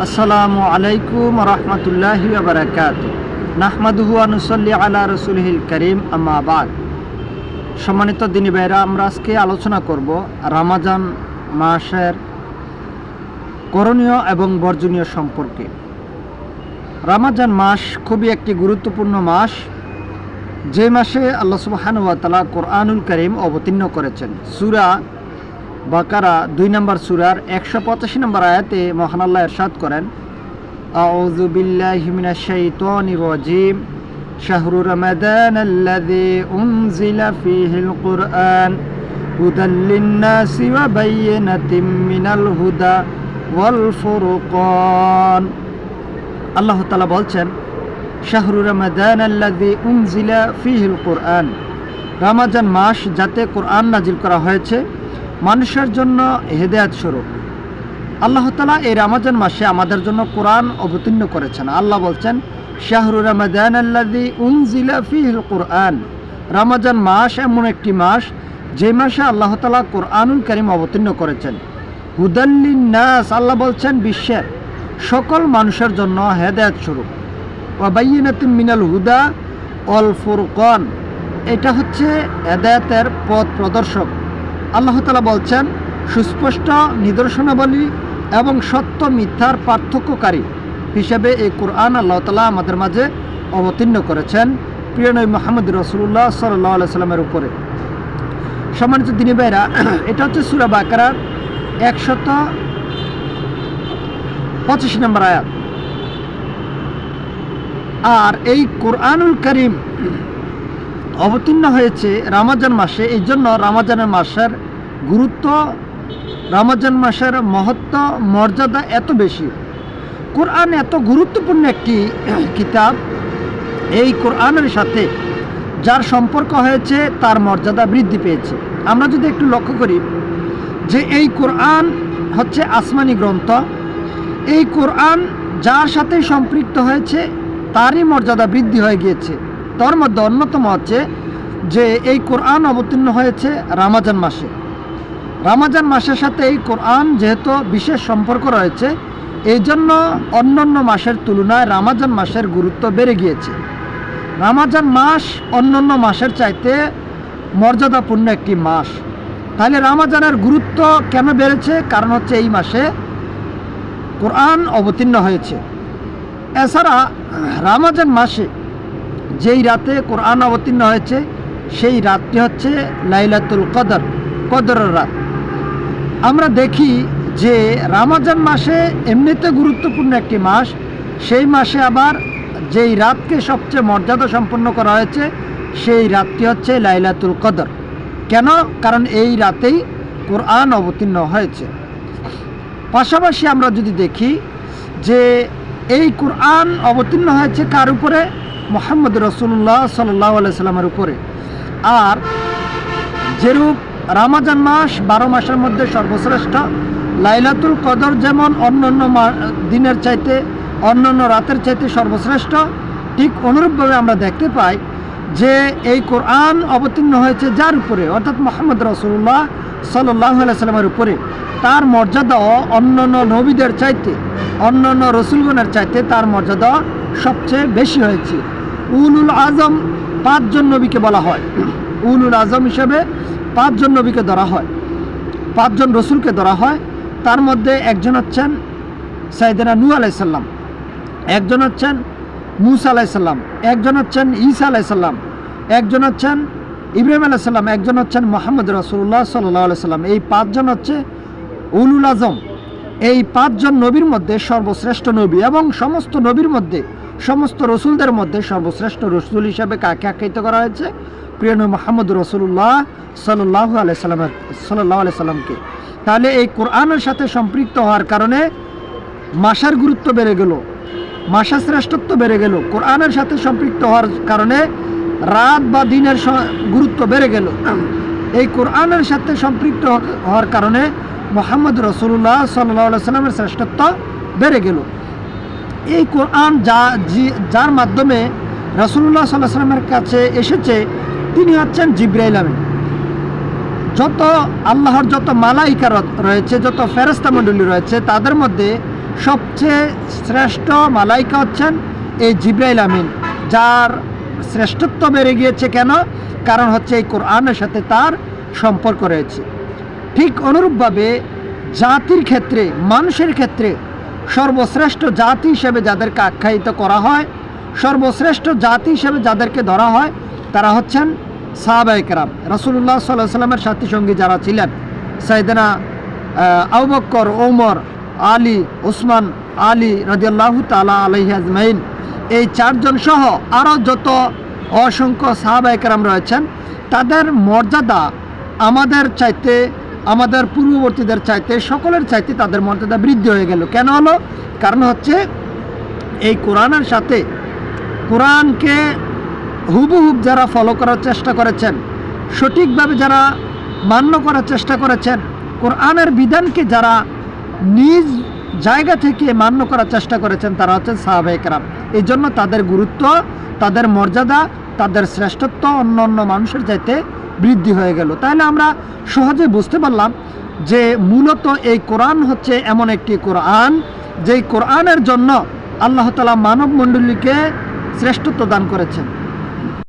আসসালামু আলাইকুম রহমতুল্লাহি বারাকাত। নাহমাদুহু আনুসল্লি আলা রসুলহিল করিম আম্মাবাদ সম্মানিত দিনী ভাইরা, আমরা আজকে আলোচনা করব রামাজান মাসের করণীয় এবং বর্জনীয় সম্পর্কে। রামাজান মাস খুবই একটি গুরুত্বপূর্ণ মাস। যে মাসে আল্লাহ সুবাহানুয়া তালা কোরআনুল করিম অবতীর্ণ করেছেন, সুরা বাকারা দুই নম্বর সুরার একশো পঁচাশি নম্বর আয়াতে মহান আল্লাহ এরশাদ করেন, আউযু বিল্লাহি মিনাশ শাইতানির রাজিম, শাহরু রমাদান হুদা ওয়াল বলছেন, শাহরু রমাদান আল্লাযী উনজিলা কুরআন রমাজান মাস যাতে কোরআন নাজিল করা হয়েছে মানুষের জন্য হেদায়াত স্বরূপ। আল্লাহ তালা এই রামাজান মাসে আমাদের জন্য কোরআন অবতীর্ণ করেছেন। আল্লাহ বলছেন, শাহরু রামাদান আল্লাদি কোরআন। রামাজান মাস এমন একটি মাস, যে মাসে আল্লাহ তালা কোরআনুল করিম অবতীর্ণ করেছেন। হুদাল্লিন নাস আল্লাহ বলছেন, বিশ্বের সকল মানুষের জন্য হেদায়ত স্বরূপ। ওয়াবাইনাতিন মিনাল হুদা অল ফুরকন। এটা হচ্ছে হেদায়তের পথ প্রদর্শক। আল্লাহ তালা বলছেন, সুস্পষ্ট নিদর্শনাবলী এবং সত্য মিথ্যার পার্থক্যকারী হিসেবে এই কোরআন আল্লাহ তালা আমাদের মাঝে অবতীর্ণ করেছেন প্রিয় নবী মোহাম্মদ রসুল্লাহ সাল্লাহ সাল্লামের উপরে। সম্মানিত দিনী ভাইরা, এটা হচ্ছে সুরা বাকারার একশত পঁচিশ নম্বর আয়াত। আর এই কোরআনুল করিম অবতীর্ণ হয়েছে রামাজান মাসে, এই জন্য রামাজানের মাসের গুরুত্ব, রামাজান মাসের মহত্ব, মর্যাদা এত বেশি। কোরআন এত গুরুত্বপূর্ণ একটি কিতাব। এই কোরআনের সাথে যার সম্পর্ক হয়েছে, তার মর্যাদা বৃদ্ধি পেয়েছে। আমরা যদি একটু লক্ষ্য করি যে এই কোরআন হচ্ছে আসমানি গ্রন্থ। এই কোরআন যার সাথে সম্পৃক্ত হয়েছে, তারই মর্যাদা বৃদ্ধি হয়ে গিয়েছে। তার মধ্যে অন্যতম আছে যে এই কোরআন অবতীর্ণ হয়েছে রামাজান মাসে। রামাজান মাসের সাথে এই কোরআন যেহেতু বিশেষ সম্পর্ক রয়েছে এই জন্য অন্যান্য মাসের তুলনায় রামাজান মাসের গুরুত্ব বেড়ে গিয়েছে। রামাজান মাস অন্যান্য মাসের চাইতে মর্যাদাপূর্ণ একটি মাস। তাহলে রামাজানের গুরুত্ব কেন বেড়েছে? কারণ হচ্ছে এই মাসে কোরআন অবতীর্ণ হয়েছে। এছাড়া রামাজান মাসে যেই রাতে কোরআন অবতীর্ণ হয়েছে, সেই রাতটি হচ্ছে লাইলাতুল কদর, কদরের রাত। আমরা দেখি যে রামাজান মাসে এমনিতে গুরুত্বপূর্ণ একটি মাস, সেই মাসে আবার যেই রাতকে সবচেয়ে মর্যাদা সম্পন্ন করা হয়েছে, সেই রাতটি হচ্ছে লাইলাতুল কদর। কেন? কারণ এই রাতেই কোরআন অবতীর্ণ হয়েছে। পাশাপাশি আমরা যদি দেখি যে এই কোরআন অবতীর্ণ হয়েছে কার উপরে? মোহাম্মদ রসুল্লাহ সাল্লাহ সাল্লামের উপরে। আর যেরূপ রামাজান মাস বারো মাসের মধ্যে সর্বশ্রেষ্ঠ, লাইলাতুল কদর যেমন অন্য অন্য দিনের চাইতে অন্য অন্য রাতের চাইতে সর্বশ্রেষ্ঠ, ঠিক অনুরূপভাবে আমরা দেখতে পাই যে এই কোরআন অবতীর্ণ হয়েছে যার উপরে, অর্থাৎ মোহাম্মদ রসুল্লাহ সাল্লাহ সাল্লামের উপরে, তার মর্যাদা অন্য অন্য নবীদের চাইতে অন্য অন্য রসুলগণের চাইতে তার মর্যাদা সবচেয়ে বেশি হয়েছে। উলুল আজম পাঁচজন নবীকে বলা হয়। উলুল আজম হিসেবে পাঁচজন নবীকে ধরা হয়। পাঁচজন রসুলকে ধরা হয়। তার মধ্যে একজন হচ্ছেন সাইদিনা নু আলাইসাল্লাম একজন হচ্ছেন মুসা আলাইসাল্লাম একজন হচ্ছেন ঈসা আলাইসাল্লাম একজন হচ্ছেন ইব্রাহিম আলাইসাল্লাম একজন হচ্ছেন মোহাম্মদ রসুল্লাহ সাল্লাহ আলাইসাল্লাম এই পাঁচজন হচ্ছে উলুল আজম। এই পাঁচজন নবীর মধ্যে সর্বশ্রেষ্ঠ নবী এবং সমস্ত নবীর মধ্যে, সমস্ত রসুলদের মধ্যে সর্বশ্রেষ্ঠ রসুল হিসাবে কাকে আখ্যায়িত করা হয়েছে? প্রিয় মোহাম্মদ রসুল্লাহ সাল্লাহ আলাইসাল্লামের সাল্লাহ আলাইসাল্লামকে তাহলে এই কোরআনের সাথে সম্পৃক্ত হওয়ার কারণে মাসার গুরুত্ব বেড়ে গেল। মাসা শ্রেষ্ঠত্ব বেড়ে গেল। কোরআনের সাথে সম্পৃক্ত হওয়ার কারণে রাত বা দিনের গুরুত্ব বেড়ে গেল। এই কোরআনের সাথে সম্পৃক্ত হওয়ার কারণে মোহাম্মদ রসুল্লাহ সাল্লাহ সাল্লামের শ্রেষ্ঠত্ব বেড়ে গেল। এই কোরআন যা যার মাধ্যমে রসুল্লাহ সাল্লাহ সাল্লামের কাছে এসেছে, তিনি হচ্ছেন জিব্রাইল আমিন। যত আল্লাহর যত মালাইকা রয়েছে, যত ফেরস্তা মণ্ডলী রয়েছে, তাদের মধ্যে সবচেয়ে শ্রেষ্ঠ মালাইকা হচ্ছেন এই জিব্রাইল আমিন, যার শ্রেষ্ঠত্ব বেড়ে গিয়েছে কেন? কারণ হচ্ছে এই কোরআনের সাথে তার সম্পর্ক রয়েছে। ঠিক অনুরূপভাবে জাতির ক্ষেত্রে, মানুষের ক্ষেত্রে সর্বশ্রেষ্ঠ জাতি হিসেবে যাদেরকে আখ্যায়িত করা হয়, সর্বশ্রেষ্ঠ জাতি হিসেবে যাদেরকে ধরা হয়, তারা হচ্ছেন সাহাবাইকরাম রসুল্লাহ সাল্লাহ সাল্লামের সাথী সঙ্গী যারা ছিলেন সাইদানা আউবক্কর ওমর আলী, উসমান আলী রাজিয়াল্লাহু তালা আলহি আজমাইন। এই চারজন সহ আরও যত অসংখ্য সাহাবাইকরাম রয়েছেন, তাদের মর্যাদা আমাদের চাইতে, আমাদের পূর্ববর্তীদের চাইতে, সকলের চাইতে তাদের মর্যাদা বৃদ্ধি হয়ে গেল। কেন হলো? কারণ হচ্ছে এই কোরআনের সাথে কোরআনকে হুবহুব যারা ফলো করার চেষ্টা করেছেন, সঠিকভাবে যারা মান্য করার চেষ্টা করেছেন, কোরআনের বিধানকে যারা নিজ জায়গা থেকে মান্য করার চেষ্টা করেছেন তারা হচ্ছেন সাহাবাহিকরাম এই জন্য তাদের গুরুত্ব, তাদের মর্যাদা, তাদের শ্রেষ্ঠত্ব অন্য অন্য মানুষের চাইতে বৃদ্ধি হয়ে গেল। তাহলে আমরা সহজে বুঝতে পারলাম যে মূলত এই কোরআন হচ্ছে এমন একটি কোরআন, যেই কোরআনের জন্য আল্লাহ তালা মানব মণ্ডলীকে শ্রেষ্ঠত্ব দান করেছেন।